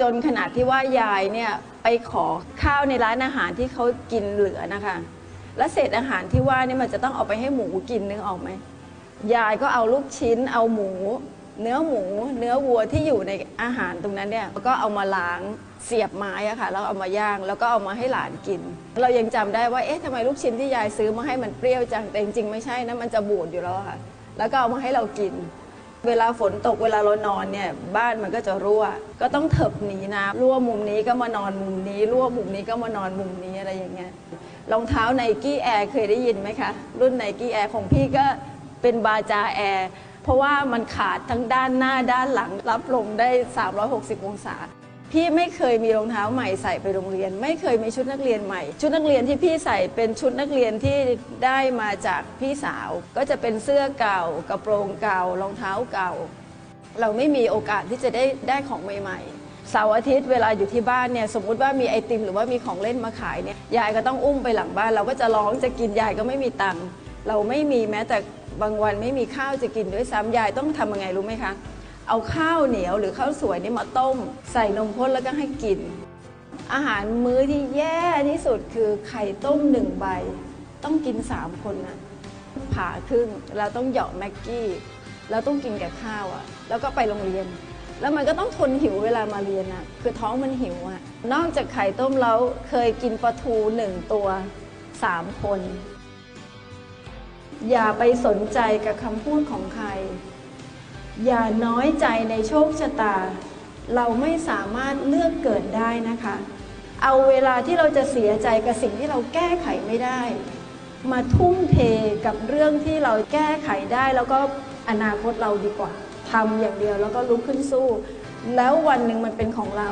จนขนาดที่ว่ายายเนี่ยไปขอข้าวในร้านอาหารที่เขากินเหลือนะคะ และเศษอาหารที่ว่านี่มันจะต้องเอาไปให้หมูกินนึกออกไหมยายก็เอาลูกชิ้น เอาหมู เนื้อหมู เนื้อวัวที่อยู่ในอาหารตรงนั้นเนี่ยก็เอามาล้างเสียบไม้อะค่ะแล้วเอามาย่างแล้วก็เอามาให้หลานกิน เรายังจำได้ว่าเอ๊ะทำไมลูกชิ้นที่ยายซื้อมาให้มันเปรี้ยวจังแต่จริงๆไม่ใช่นะมันจะบูดอยู่แล้วค่ะ แล้วก็เอามาให้เรากิน เวลาฝนตกเวลาเรานอนเนี่ยบ้านมันก็จะรั่ว ก็ต้องเถิบหนีน้ำรั่วมุมนี้ก็มานอนมุมนี้ รั่วมุมนี้ก็มานอนมุมนี้อะไรอย่างเงี้ยรองเท้าไนกี้แอร์เคยได้ยินไหมคะ รุ่นไนกี้แอร์ของพี่ก็เป็นบาจาแอร์เพราะว่ามันขาดทั้งด้านหน้าด้านหลังรับลมได้ 360 องศา พี่ไม่เคยมีรองเท้าใหม่ใส่ไปโรงเรียน ไม่เคยมีชุดนักเรียนใหม่ ชุดนักเรียนที่พี่ใส่เป็นชุดนักเรียนที่ได้มาจากพี่สาว ก็จะเป็นเสื้อเก่ากระโปรงเก่ารองเท้าเก่า เราไม่มีโอกาสที่จะได้ได้ของใหม่ ๆเสาร์อาทิตย์เวลาอยู่ที่บ้านเนี่ยสมมุติว่ามีไอติมหรือว่ามีของเล่นมาขายเนี่ยยายก็ต้องอุ้มไปหลังบ้าน เราก็จะร้องจะกินยายก็ไม่มีตังค์เราไม่มีแม้แต่บางวันไม่มีข้าวจะกินด้วยซ้ำยายต้องทำยังไงรู้ไหมคะ เอาข้าวเหนียวหรือข้าวสวยนี่มาต้ม ใส่นมข้นแล้วก็ให้กิน อาหารมื้อที่แย่ที่สุดคือไข่ต้มหนึ่งใบ ต้องกินสามคนนะผ่าครึ่งเราต้องเหยาะแม็กกี้แล้วต้องกินกับข้าวอะ่ะ แล้วก็ไปโรงเรียน แล้วมันก็ต้องทนหิวเวลามาเรียนอะ่ะ คือท้องมันหิวอะ่ะ นอกจากไข่ต้มแล้วเคยกินปลาทูหนึ่งตัวสามคน อย่าไปสนใจกับคำพูดของใคร อย่าน้อยใจในโชคชะตา เราไม่สามารถเลือกเกิดได้นะคะ เอาเวลาที่เราจะเสียใจกับสิ่งที่เราแก้ไขไม่ได้ มาทุ่มเทกับเรื่องที่เราแก้ไขได้แล้วก็อนาคตเราดีกว่าทำอย่างเดียวแล้วก็ลุกขึ้นสู้ แล้ววันหนึ่งมันเป็นของเรา